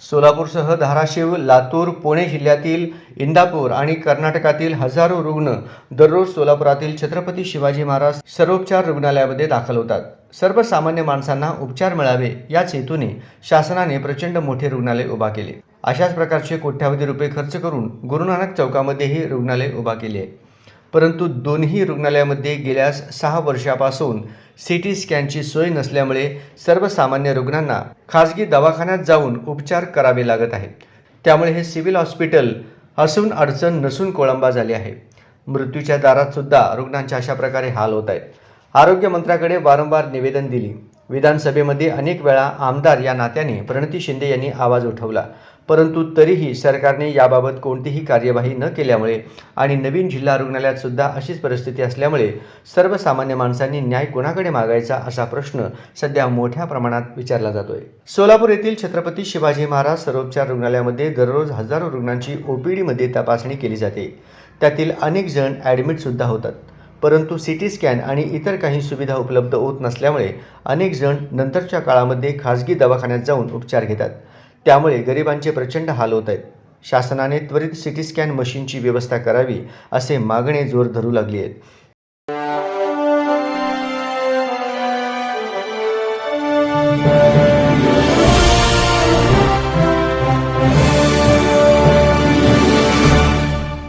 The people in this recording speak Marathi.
सोलापूरसह धाराशिव लातूर पुणे जिल्ह्यातील इंदापूर आणि कर्नाटकातील हजारो रुग्ण दररोज सोलापुरातील छत्रपती शिवाजी महाराज सर्वोपचार रुग्णालयामध्ये दाखल होतात. सर्वसामान्य माणसांना उपचार मिळावे याच हेतूने शासनाने प्रचंड मोठे रुग्णालय उभा केले. अशाच प्रकारचे कोट्यावधी रुपये खर्च करून गुरुनानक चौकामध्येही रुग्णालय उभा केले. आहे परंतु दोन्ही रुग्णालयामध्ये गेल्या सहा वर्षापासून सी टी स्कॅनची सोय नसल्यामुळे सर्वसामान्य रुग्णांना खाजगी दवाखान्यात जाऊन उपचार करावे लागत आहेत. त्यामुळे हे सिव्हिल हॉस्पिटल असून अडचण नसून कोळंबा झाली आहे. मृत्यूच्या दारात सुद्धा रुग्णांच्या अशा प्रकारे हाल होत आहेत. आरोग्यमंत्र्याकडे वारंवार निवेदन दिली. विधानसभेमध्ये अनेक वेळा आमदार या नात्याने प्रणती शिंदे यांनी आवाज उठवला. परंतु तरीही सरकारने याबाबत कोणतीही कार्यवाही न केल्यामुळे आणि नवीन जिल्हा रुग्णालयात सुद्धा अशीच परिस्थिती असल्यामुळे सर्वसामान्य माणसांनी न्याय कोणाकडे मागायचा असा प्रश्न सध्या मोठ्या प्रमाणात विचारला जातोय. सोलापूर येथील छत्रपती शिवाजी महाराज सर्वोपचार रुग्णालयामध्ये दररोज हजारो रुग्णांची ओपीडीमध्ये तपासणी केली जाते. त्यातील अनेक जण ॲडमिट सुद्धा होतात. परंतु सी टी स्कॅन आणि इतर काही सुविधा उपलब्ध होत नसल्यामुळे अनेक जण नंतरच्या काळामध्ये खाजगी दवाखान्यात जाऊन उपचार घेतात. त्यामुळे गरिबांचे प्रचंड हाल होत आहेत. शासनाने त्वरित सी टी स्कॅन मशीनची व्यवस्था करावी असे मागणे जोर धरू लागली आहेत.